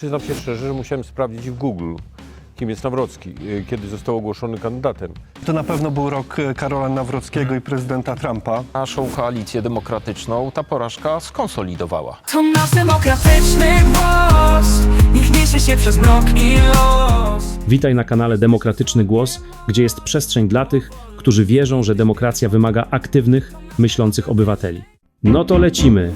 Przyznam się szczerze, że musiałem sprawdzić w Google, kim jest Nawrocki, y, kiedy został ogłoszony kandydatem. To na pewno był rok e, Karola Nawrockiego i prezydenta Trumpa. Naszą koalicję demokratyczną ta porażka skonsolidowała. To nasz demokratyczny głos Niech niesie się przez mrok i los Witaj na kanale Demokratyczny Głos, gdzie jest przestrzeń dla tych, którzy wierzą, że demokracja wymaga aktywnych, myślących obywateli. No to lecimy.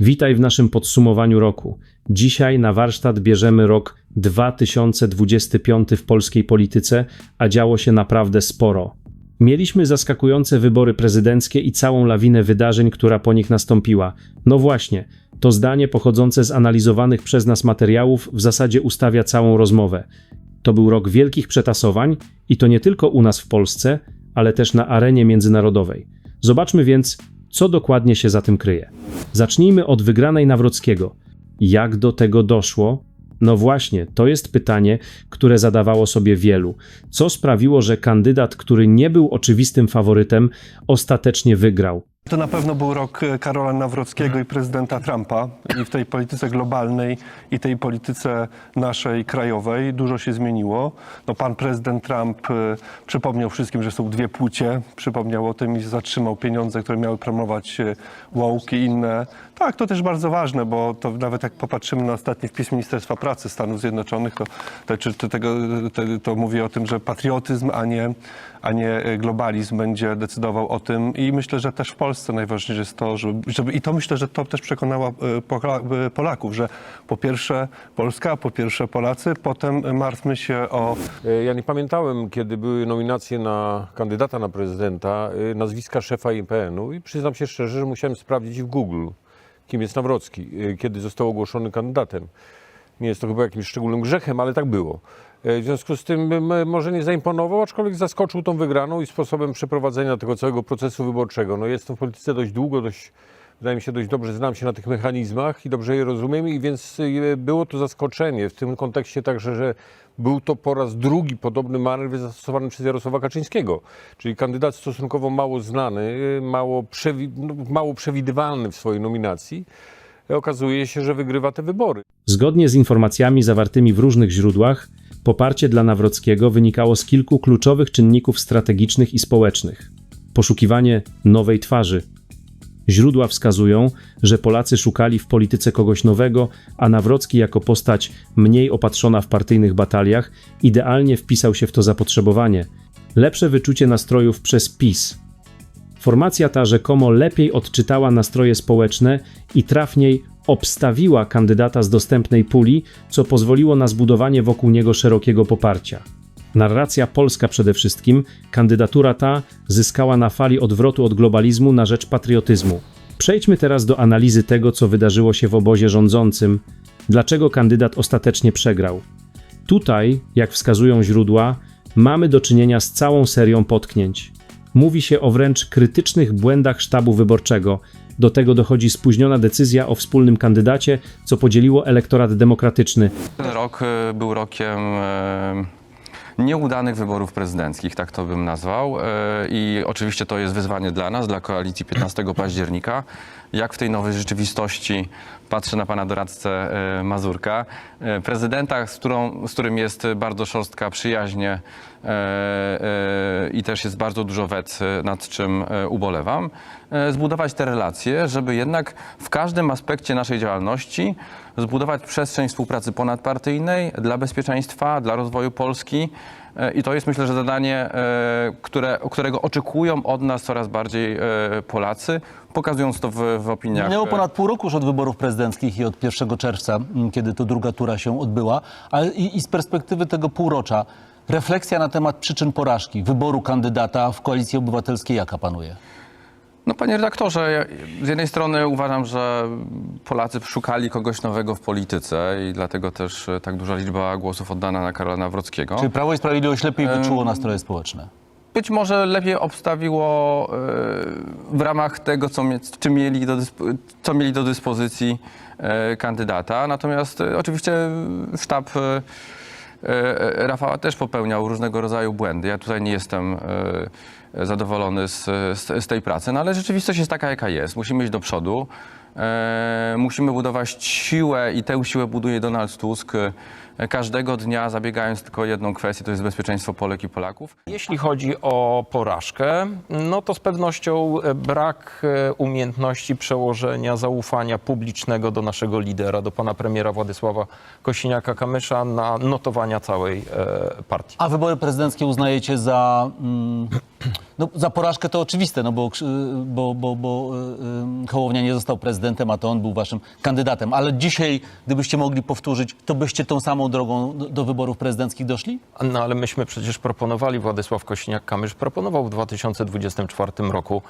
Witaj w naszym podsumowaniu roku. Dzisiaj na warsztat bierzemy rok 2025 w polskiej polityce, a działo się naprawdę sporo. Mieliśmy zaskakujące wybory prezydenckie i całą lawinę wydarzeń, która po nich nastąpiła. No właśnie, to zdanie pochodzące z analizowanych przez nas materiałów w zasadzie ustawia całą rozmowę. To był rok wielkich przetasowań i to nie tylko u nas w Polsce, ale też na arenie międzynarodowej. Zobaczmy więc, co dokładnie się za tym kryje. Zacznijmy od wygranej Nawrockiego. Jak do tego doszło? No właśnie, to jest pytanie, które zadawało sobie wielu. Co sprawiło, że kandydat, który nie był oczywistym faworytem, ostatecznie wygrał? To na pewno był rok e, Karola Nawrockiego i prezydenta Trumpa. I w tej polityce globalnej i tej polityce naszej krajowej dużo się zmieniło. No, pan prezydent Trump e, przypomniał wszystkim, że są dwie płcie. Przypomniał o tym i zatrzymał pieniądze, które miały promować e, woke i inne. Tak, to też bardzo ważne, bo to nawet jak popatrzymy na ostatni wpis Ministerstwa Pracy Stanów Zjednoczonych, to, to, to, tego, to, to mówi o tym, że patriotyzm, a nie, a nie e, globalizm będzie decydował o tym. I myślę, że też w Polsce najważniejsze jest to, żeby, żeby i to myślę, że to też przekonało e, e, Polaków, że po pierwsze Polska, po pierwsze Polacy, potem martwmy się o Ja nie pamiętałem, kiedy były nominacje na kandydata na prezydenta, nazwiska szefa IPN-u i przyznam się szczerze, że musiałem sprawdzić w Google, kim jest Nawrocki, kiedy został ogłoszony kandydatem. Nie jest to chyba jakimś szczególnym grzechem, ale tak było. Y, W związku z tym m, może nie zaimponował, aczkolwiek zaskoczył tą wygraną i sposobem przeprowadzenia tego całego procesu wyborczego. No jestem w polityce dość długo, dość, wydaje mi się, dość dobrze znam się na tych mechanizmach i dobrze je rozumiem i więc y, było to zaskoczenie w tym kontekście także, że był to po raz drugi podobny manewr zastosowany przez Jarosława Kaczyńskiego, czyli kandydat stosunkowo mało znany, mało, przewi- no, mało przewidywalny w swojej nominacji. Okazuje się, że wygrywa te wybory. Zgodnie z informacjami zawartymi w różnych źródłach, poparcie dla Nawrockiego wynikało z kilku kluczowych czynników strategicznych i społecznych. Poszukiwanie nowej twarzy. Źródła wskazują, że Polacy szukali w polityce kogoś nowego, a Nawrocki jako postać mniej opatrzona w partyjnych bataliach idealnie wpisał się w to zapotrzebowanie. Lepsze wyczucie nastrojów przez PiS. Formacja ta rzekomo lepiej odczytała nastroje społeczne i trafniej obstawiła kandydata z dostępnej puli, co pozwoliło na zbudowanie wokół niego szerokiego poparcia. Narracja polska przede wszystkim, kandydatura ta zyskała na fali odwrotu od globalizmu na rzecz patriotyzmu. Przejdźmy teraz do analizy tego, co wydarzyło się w obozie rządzącym, dlaczego kandydat ostatecznie przegrał. Tutaj, jak wskazują źródła, mamy do czynienia z całą serią potknięć. Mówi się o wręcz krytycznych błędach sztabu wyborczego. Do tego dochodzi spóźniona decyzja o wspólnym kandydacie, co podzieliło elektorat demokratyczny. Ten rok e, był rokiem e, nieudanych wyborów prezydenckich, tak to bym nazwał. E, I oczywiście to jest wyzwanie dla nas, dla koalicji 15 października. Jak w tej nowej rzeczywistości patrzę na pana doradcę Mazurka, prezydenta, z, którą, z którym jest bardzo szorstka przyjaźnie i też jest bardzo dużo wet, nad czym ubolewam, zbudować te relacje, żeby jednak w każdym aspekcie naszej działalności zbudować przestrzeń współpracy ponadpartyjnej dla bezpieczeństwa, dla rozwoju Polski. E, I to jest myślę, że zadanie, e, które, którego oczekują od nas coraz bardziej e, Polacy, pokazując to w, w opiniach. Minęło e, ponad pół roku już od wyborów prezydenckich i od 1 czerwca, m, kiedy to druga tura się odbyła, ale i, i z perspektywy tego półrocza, refleksja na temat przyczyn porażki, wyboru kandydata w Koalicji Obywatelskiej jaka panuje? No panie redaktorze, ja z jednej strony uważam, że Polacy szukali kogoś nowego w polityce i dlatego też e, tak duża liczba głosów oddana na Karola Nawrockiego. Czy Prawo i Sprawiedliwość lepiej wyczuło nastroje społeczne? być może lepiej obstawiło e, w ramach tego, co, czy mieli do, co mieli do dyspozycji e, kandydata. Natomiast oczywiście sztab Rafała też popełniał różnego rodzaju błędy. Ja tutaj nie jestem zadowolony z, z, z tej pracy, no ale rzeczywistość jest taka, jaka jest. Musimy iść do przodu. E, musimy budować siłę i tę siłę buduje Donald Tusk. E, każdego dnia zabiegając tylko o jedną kwestię, to jest bezpieczeństwo Polek i Polaków. Jeśli chodzi o porażkę, no to z pewnością brak e, umiejętności przełożenia zaufania publicznego do naszego lidera, do pana premiera Władysława Kosiniaka-Kamysza na notowania całej e, partii. A wybory prezydenckie uznajecie za, mm, no, za porażkę, to oczywiste, no bo, bo, bo, bo y, y, Hołownia nie został prezydentem, a to on był waszym kandydatem. Ale dzisiaj, gdybyście mogli powtórzyć, to byście tą samą drogą do, do wyborów prezydenckich doszli? No ale myśmy przecież proponowali, Władysław Kosiniak-Kamysz proponował w 2024 roku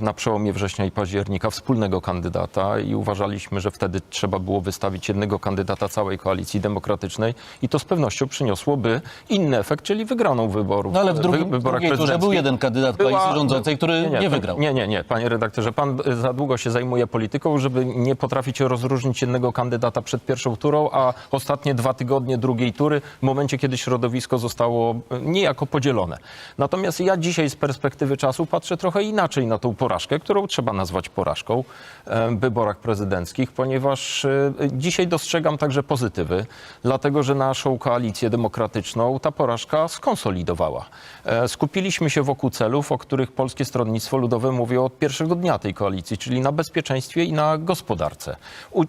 na przełomie września i października wspólnego kandydata i uważaliśmy, że wtedy trzeba było wystawić jednego kandydata całej koalicji demokratycznej i to z pewnością przyniosłoby inny efekt, czyli wygraną wyborów. No ale w wy- drugim, wyborach drugiej turze był jeden kandydat koalicji rządzącej, który nie, to- wygrał. Nie, nie, nie, panie redaktorze, pan za długo się zajmuje polityką, żeby nie potrafić rozróżnić jednego kandydata przed pierwszą turą, a ostatnie dwa tygodnie drugiej tury, w momencie, kiedy środowisko zostało niejako podzielone. Natomiast ja dzisiaj z perspektywy czasu patrzę trochę inaczej na tą porażkę, którą trzeba nazwać porażką e, w wyborach prezydenckich, ponieważ y, dzisiaj dostrzegam także pozytywy, dlatego że naszą koalicję demokratyczną ta porażka skonsolidowała. E, Skupiliśmy się wokół celów, o których Polskie Stronnictwo Ludowe mówi od pierwszego dnia tej koalicji, czyli na bezpieczeństwie i na gospodarce. E,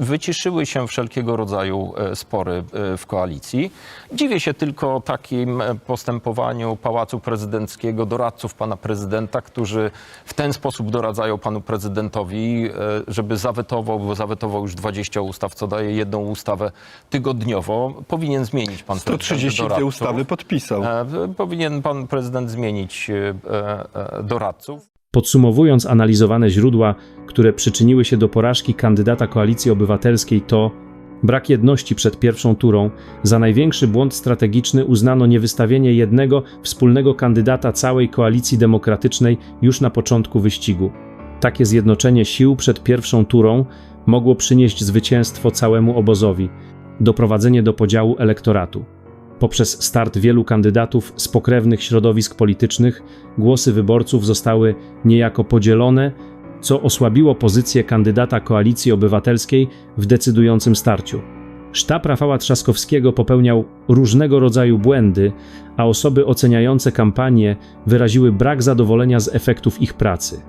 Wyciszyły się wszelkiego rodzaju e, spory e, w koalicji. Dziwię się tylko takim e, postępowaniu Pałacu Prezydenckiego, doradców pana prezydenta, którzy w ten sposób doradzają panu prezydentowi, e, żeby zawetował, bo zawetował już 20 ustaw, co daje jedną ustawę tygodniowo. Powinien zmienić pan prezydent 132 doradców. ustawy podpisał. E, Powinien pan prezydent zmienić e, doradców. Podsumowując analizowane źródła, które przyczyniły się do porażki kandydata Koalicji Obywatelskiej, to brak jedności przed pierwszą turą, za największy błąd strategiczny uznano niewystawienie jednego wspólnego kandydata całej Koalicji Demokratycznej już na początku wyścigu. Takie zjednoczenie sił przed pierwszą turą mogło przynieść zwycięstwo całemu obozowi, doprowadzenie do podziału elektoratu. Poprzez start wielu kandydatów z pokrewnych środowisk politycznych, głosy wyborców zostały niejako podzielone, co osłabiło pozycję kandydata Koalicji Obywatelskiej w decydującym starciu. Sztab Rafała Trzaskowskiego popełniał różnego rodzaju błędy, a osoby oceniające kampanię wyraziły brak zadowolenia z efektów ich pracy.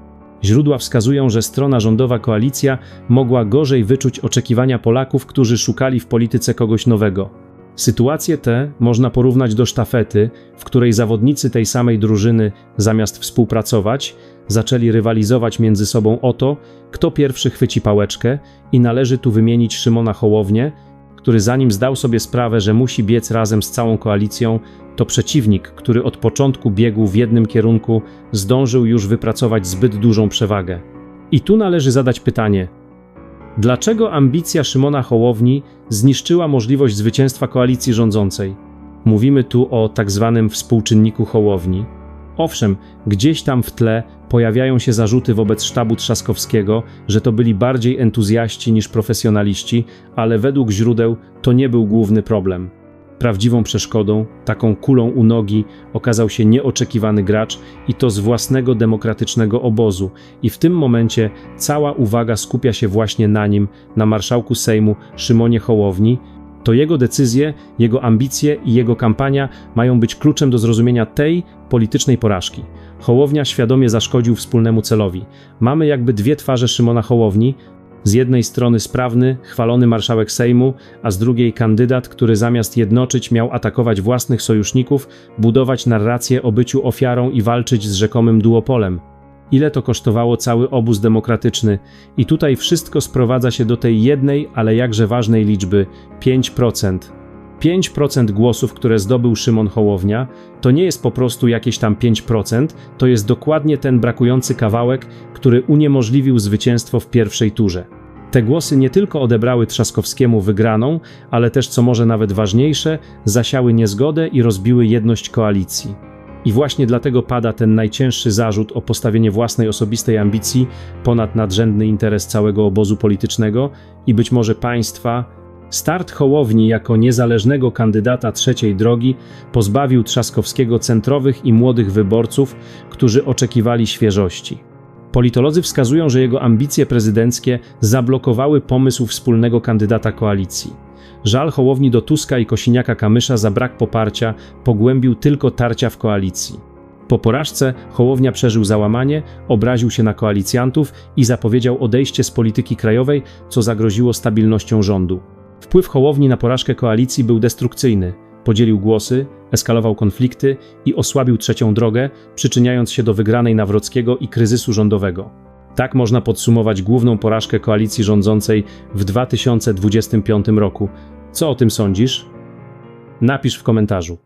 Źródła wskazują, że strona rządowa koalicja mogła gorzej wyczuć oczekiwania Polaków, którzy szukali w polityce kogoś nowego. Sytuacje te można porównać do sztafety, w której zawodnicy tej samej drużyny, zamiast współpracować, zaczęli rywalizować między sobą o to, kto pierwszy chwyci pałeczkę, i należy tu wymienić Szymona Hołownię, który zanim zdał sobie sprawę, że musi biec razem z całą koalicją, to przeciwnik, który od początku biegł w jednym kierunku, zdążył już wypracować zbyt dużą przewagę. I tu należy zadać pytanie: Dlaczego ambicja Szymona Hołowni zniszczyła możliwość zwycięstwa koalicji rządzącej? Mówimy tu o tak zwanym współczynniku Hołowni. Owszem, gdzieś tam w tle pojawiają się zarzuty wobec sztabu Trzaskowskiego, że to byli bardziej entuzjaści niż profesjonaliści, ale według źródeł to nie był główny problem. Prawdziwą przeszkodą, taką kulą u nogi, okazał się nieoczekiwany gracz i to z własnego demokratycznego obozu, i w tym momencie cała uwaga skupia się właśnie na nim, na marszałku Sejmu Szymonie Hołowni. To jego decyzje, jego ambicje i jego kampania mają być kluczem do zrozumienia tej politycznej porażki. Hołownia świadomie zaszkodził wspólnemu celowi. Mamy jakby dwie twarze Szymona Hołowni. Z jednej strony sprawny, chwalony marszałek Sejmu, a z drugiej kandydat, który zamiast jednoczyć miał atakować własnych sojuszników, budować narrację o byciu ofiarą i walczyć z rzekomym duopolem. Ile to kosztowało cały obóz demokratyczny? I tutaj wszystko sprowadza się do tej jednej, ale jakże ważnej liczby 5%. 5% głosów, które zdobył Szymon Hołownia, to nie jest po prostu jakieś tam 5%, to jest dokładnie ten brakujący kawałek, który uniemożliwił zwycięstwo w pierwszej turze. Te głosy nie tylko odebrały Trzaskowskiemu wygraną, ale też, co może nawet ważniejsze, zasiały niezgodę i rozbiły jedność koalicji. I właśnie dlatego pada ten najcięższy zarzut o postawienie własnej osobistej ambicji ponad nadrzędny interes całego obozu politycznego i być może państwa. Start Hołowni jako niezależnego kandydata trzeciej drogi pozbawił Trzaskowskiego centrowych i młodych wyborców, którzy oczekiwali świeżości. Politolodzy wskazują, że jego ambicje prezydenckie zablokowały pomysł wspólnego kandydata koalicji. Żal Hołowni do Tuska i Kosiniaka-Kamysza za brak poparcia pogłębił tylko tarcia w koalicji. Po porażce Hołownia przeżył załamanie, obraził się na koalicjantów i zapowiedział odejście z polityki krajowej, co zagroziło stabilnością rządu. Wpływ Hołowni na porażkę koalicji był destrukcyjny. Podzielił głosy, eskalował konflikty i osłabił trzecią drogę, przyczyniając się do wygranej Nawrockiego i kryzysu rządowego. Tak można podsumować główną porażkę koalicji rządzącej w 2025 roku. Co o tym sądzisz? Napisz w komentarzu.